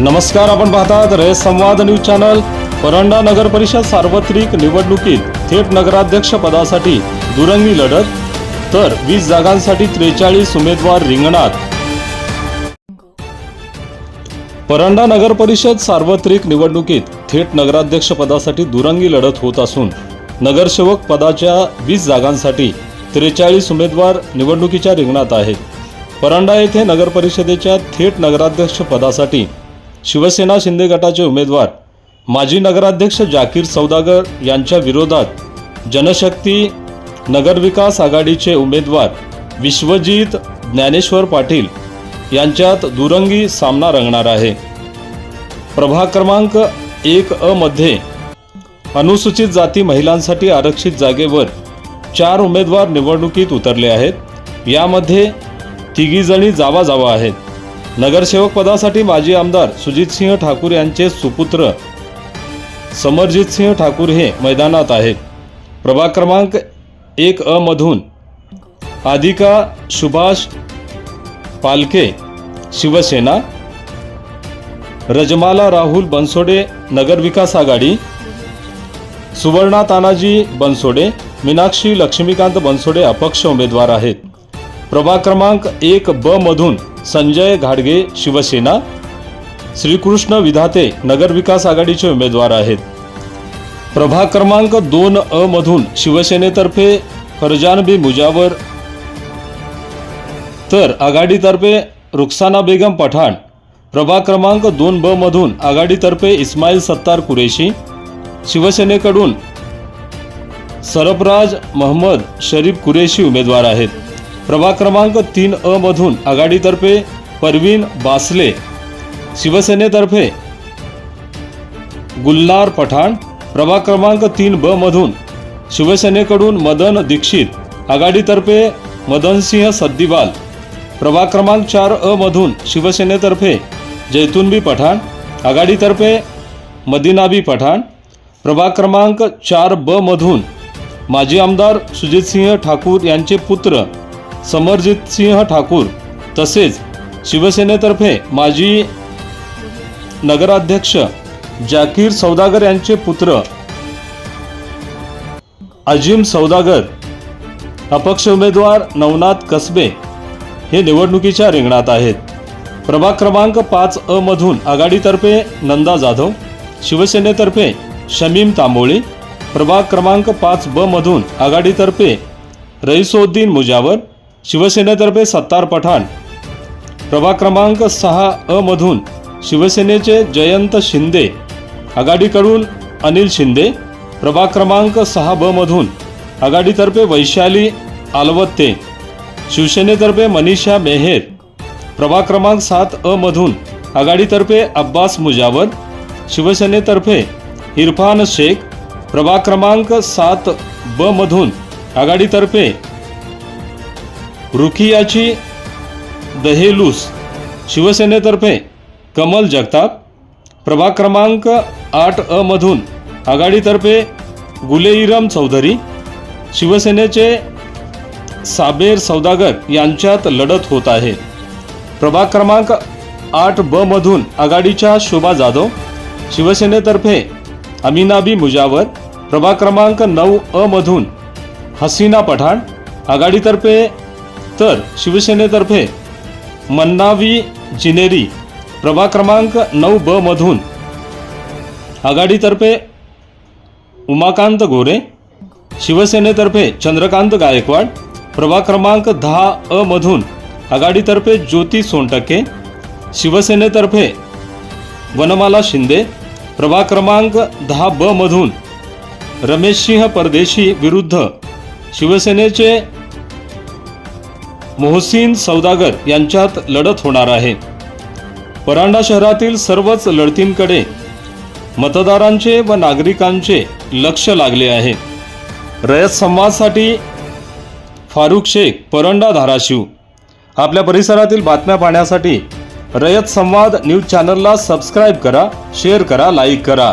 नमस्कार आपण पाहतात रेस संवाद न्यूज चॅनल. परंडा नगर परिषद सार्वत्रिक निवडणुकीत थेट नगराध्यक्ष पदासाठी दुरंगी लढत तर वीस जागांसाठी त्रेचाळीस उमेदवार रिंगणात. परंडा नगर परिषद सार्वत्रिक निवडणुकीत थेट नगराध्यक्ष पदासाठी दुरंगी लढत होत असून नगरसेवक पदाच्या वीस जागांसाठी त्रेचाळीस उमेदवार निवडणुकीच्या रिंगणात आहेत. परंडा येथे नगर परिषदेच्या थेट नगराध्यक्ष पदासाठी शिवसेना शिंदे गटाचे उमेदवार माजी नगराध्यक्ष जाकीर सौदागर यांच्या विरोधात जनशक्ती नगरविकास आघाडीचे उमेदवार विश्वजित ज्ञानेश्वर पाटील यांच्यात दुरंगी सामना रंगणार आहे. प्रभाग क्रमांक एक अ मध्ये अनुसूचित जाती महिलांसाठी आरक्षित जागेवर चार उमेदवार निवडणुकीत उतरले आहेत. यामध्ये तिघीजणी जावा जावा आहेत. नगरसेवक पदासाठी माजी आमदार सुजितसिंह ठाकूर यांचे सुपुत्र समरजितसिंह ठाकूर हे मैदानात आहेत. प्रभाग क्रमांक एक अ मधून. आदिका सुभाष पालके शिवसेना. रजमाला राहुल बनसोडे नगरविकास आघाडी. सुवर्णा तानाजी बनसोडे मीनाक्षी लक्ष्मीकांत बनसोडे अपक्ष उमेदवार आहेत. प्रभाग क्रमांक एक ब मधून संजय घाडगे शिवसेना. श्रीकृष्ण विधाते नगरविकास आघाडीचे उमेदवार आहेत. प्रभाग क्रमांक दोन अ मधून शिवसेनेतर्फे फरजान बी मुजावर. तर आघाडीतर्फे रुखसाना बेगम पठाण. प्रभाग क्रमांक दोन ब मधून आघाडीतर्फे इस्माईल सत्तार कुरेशी. शिवसेनेकडून सरफराज महम्मद शरीफ कुरेशी उमेदवार आहेत. प्रभाग क्रमांक तीन अ मधून आघाडीतर्फे परवीन बासले. शिवसेनेतर्फे गुल्लार पठाण. प्रभाग क्रमांक तीन ब मधून शिवसेनेकडून मदन दीक्षित आघाडीतर्फे मदनसिंह सद्दीवाल. प्रभाग क्रमांक चार अ मधून शिवसेनेतर्फे जैतूनबी पठाण आघाडीतर्फे मदिनाबी पठाण. प्रभाग क्रमांक चार ब मधून माजी आमदार सुजितसिंह ठाकूर यांचे पुत्र समरजितसिंह ठाकूर तसेच शिवसेनेतर्फे माजी नगराध्यक्ष जाकीर सौदागर यांचे पुत्र. अजिम सौदागर अपक्ष उमेदवार नवनाथ कसबे हे निवडणुकीच्या रिंगणात आहेत. प्रभाग क्रमांक पाच अ मधून आघाडीतर्फे नंदा जाधव शिवसेनेतर्फे शमीम तांबोळी प्रभाग क्रमांक पाच ब मधून आघाडीतर्फे रईसोद्दीन मुजावर शिवसेनेतर्फे सत्तार पठाण. प्रभाग क्रमांक सहा अ मधून शिवसेनेचे जयंत शिंदे आघाडीकडून अनिल शिंदे प्रभाग क्रमांक सहा ब मधून आघाडीतर्फे वैशाली आलवत्ते शिवसेनेतर्फे मनीषा मेहेर प्रभाग क्रमांक सात अ मधून आघाडीतर्फे अब्बास मुजावर शिवसेनेतर्फे इरफान शेख प्रभाग क्रमांक सात ब मधून आघाडीतर्फे रुखियाची दहेलूस शिवसेनेतर्फे कमल जगताप प्रभाग क्रमांक आठ अ मधून आघाडीतर्फे गुलेईरम चौधरी शिवसेनेचे साबेर सौदागर यांच्यात लढत होत आहे. प्रभाग क्रमांक आठ ब मधून आघाडीच्या शोभा जाधव शिवसेनेतर्फे अमिनाबी मुजावर प्रभाग क्रमांक नऊ अ मधून हसीना पठाण आघाडीतर्फे तर शिवसेनेतर्फे मन्नावी जिनेरी प्रभाग क्रमांक नऊ ब मधून आघाडीतर्फे उमाकांत गोरे शिवसेनेतर्फे चंद्रकांत गायकवाड प्रभाग क्रमांक दहा अ मधून आघाडीतर्फे ज्योती सोनटक्के शिवसेनेतर्फे वनमाला शिंदे प्रभाग क्रमांक दहा ब मधून रमेशसिंह परदेशी विरुद्ध शिवसेनेचे मोहसिन सौदागर यांच्यात लढत होणार आहे. परांडा शहरातील सर्वच लढतींकडे मतदारांचे व नागरिकांचे लक्ष लागले आहे. रयत संवादसाठी फारुख शेख परंडा धाराशिव. आपल्या परिसरातील बातम्या पाहण्यासाठी रयत संवाद न्यूज चॅनलला सबस्क्राईब करा शेअर करा लाईक करा.